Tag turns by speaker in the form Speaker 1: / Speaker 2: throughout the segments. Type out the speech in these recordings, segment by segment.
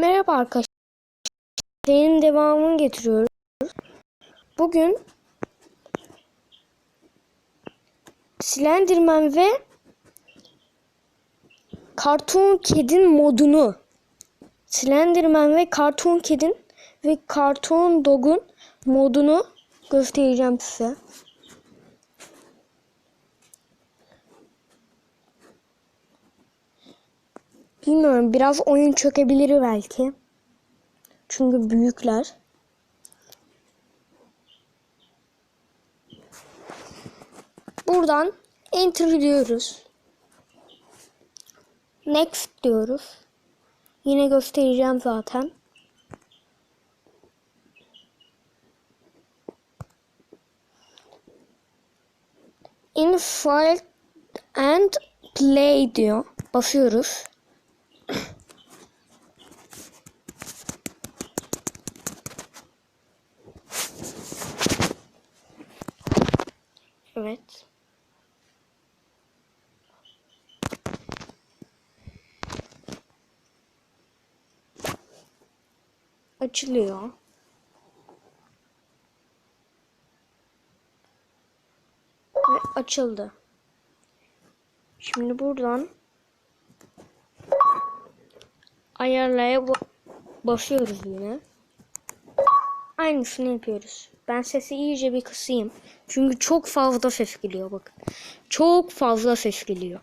Speaker 1: Merhaba arkadaşlar. Serinin devamını getiriyoruz. Bugün Slenderman ve Cartoon Kid'in modunu Slenderman ve Cartoon Kid'in ve Cartoon Dog'un modunu göstereceğim size. Bilmiyorum biraz oyun çökebilir belki. Çünkü büyükler. Buradan enter diyoruz. Next diyoruz. Yine göstereceğim zaten. Infile and play diyor. Basıyoruz. Evet. Açılıyor. Ve açıldı. Şimdi buradan ayarlaya ba- basıyoruz yine. Aynısını yapıyoruz. Ben sesi iyice bir kısayım. Çünkü çok fazla ses geliyor bakın. Çok fazla ses geliyor.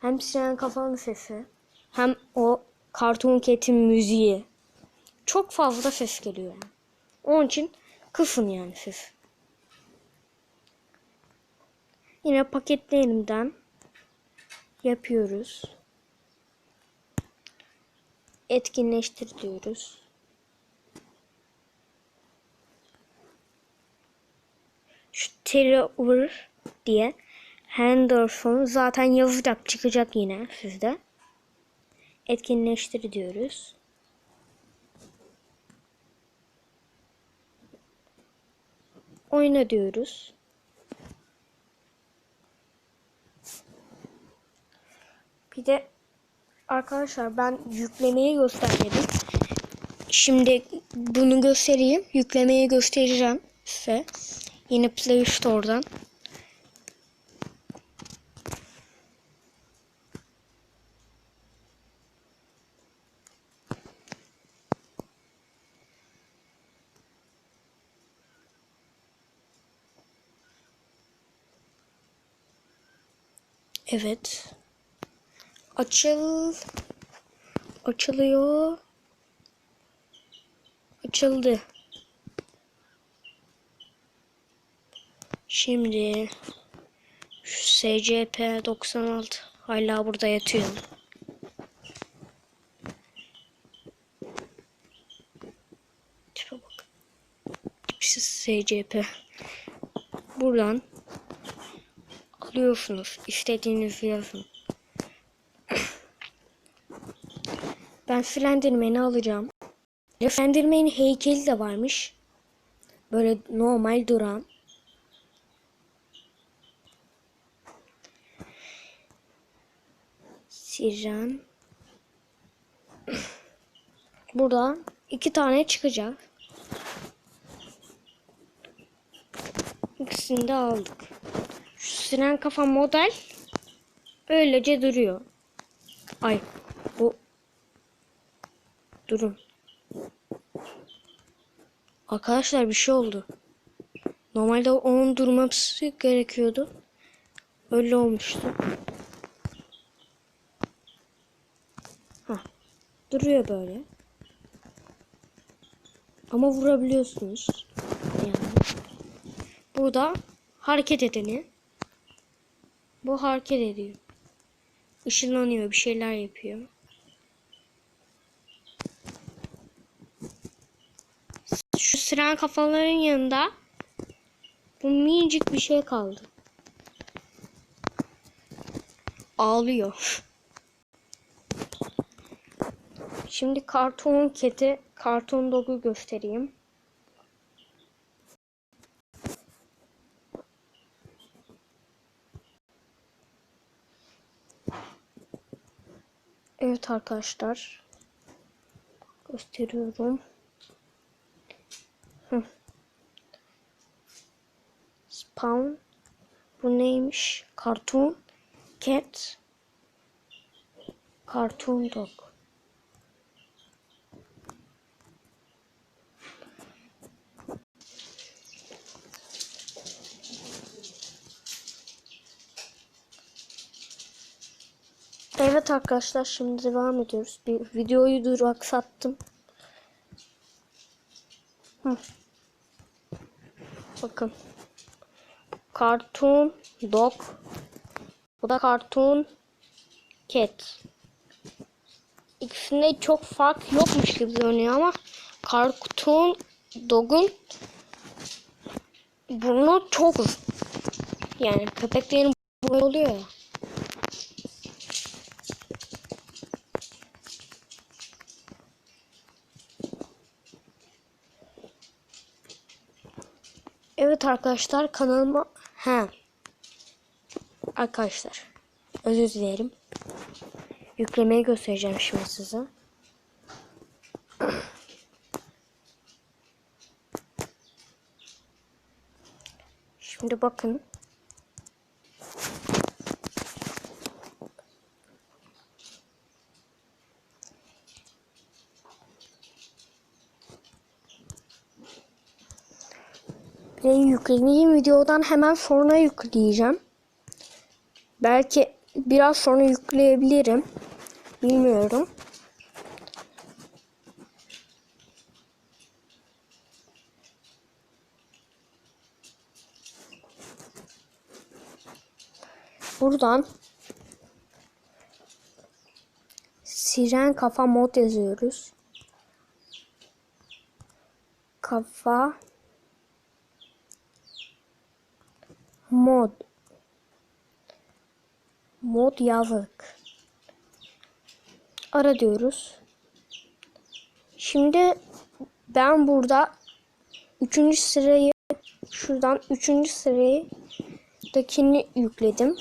Speaker 1: Hem siren kafanın sesi hem o Cartoon Cat'in müziği. Çok fazla ses geliyor. Onun için kısın yani ses. Yine paketlerimden yapıyoruz. Etkinleştir diyoruz. şu Terror diye Henderson zaten yazacak çıkacak yine sizde. Etkinleştir diyoruz. Oyna diyoruz. Bir de arkadaşlar ben yüklemeyi göstermedim. Şimdi bunu göstereyim. Yüklemeyi göstereceğim size. Yine Play Store'dan. Evet. Açıl. Açılıyor. Açıldı. Şimdi şu SCP 96 hala burada yatıyor. Tipe bak. Tipsiz SCP. Buradan alıyorsunuz. İstediğinizi yazın. Ben Slenderman'i alacağım. Slenderman'in heykeli de varmış. Böyle normal duran. Siren. Burada iki tane çıkacak. İkisini de aldık. Şu siren kafa model öylece duruyor. Ay durun. Arkadaşlar bir şey oldu. Normalde onun durması gerekiyordu. Öyle olmuştu. Duruyor böyle. Ama vurabiliyorsunuz. Yani. Burada hareket edeni. Bu hareket ediyor. Işınlanıyor, bir şeyler yapıyor. Siren kafaların yanında bu minicik bir şey kaldı. Ağlıyor. Şimdi karton keti, karton dogu göstereyim. Evet arkadaşlar. Gösteriyorum. Spawn. Bu neymiş? Cartoon. Cat. Cartoon dog. Evet arkadaşlar şimdi devam ediyoruz. Bir videoyu duraksattım. Hı. Bakın. Cartoon Dog. Bu da Cartoon Cat. İkisinde çok fark yokmuş gibi görünüyor ama Cartoon Dog'un burnu çok uzun. Yani köpeklerin burnu oluyor ya. Evet arkadaşlar kanalıma he arkadaşlar özür dilerim yüklemeyi göstereceğim şimdi size. Şimdi bakın. Ve yüklediğim videodan hemen sonra yükleyeceğim. Belki biraz sonra yükleyebilirim. Bilmiyorum. Buradan Siren kafa mod yazıyoruz. Kafa mod. Mod yazık. Ara diyoruz. Şimdi ben burada üçüncü sırayı şuradan üçüncü sırayı dakini yükledim.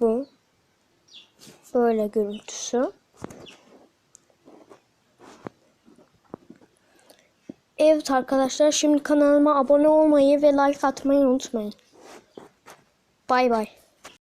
Speaker 1: Bu. Böyle görüntüsü. Evet arkadaşlar şimdi kanalıma abone olmayı ve like atmayı unutmayın. Bay bay.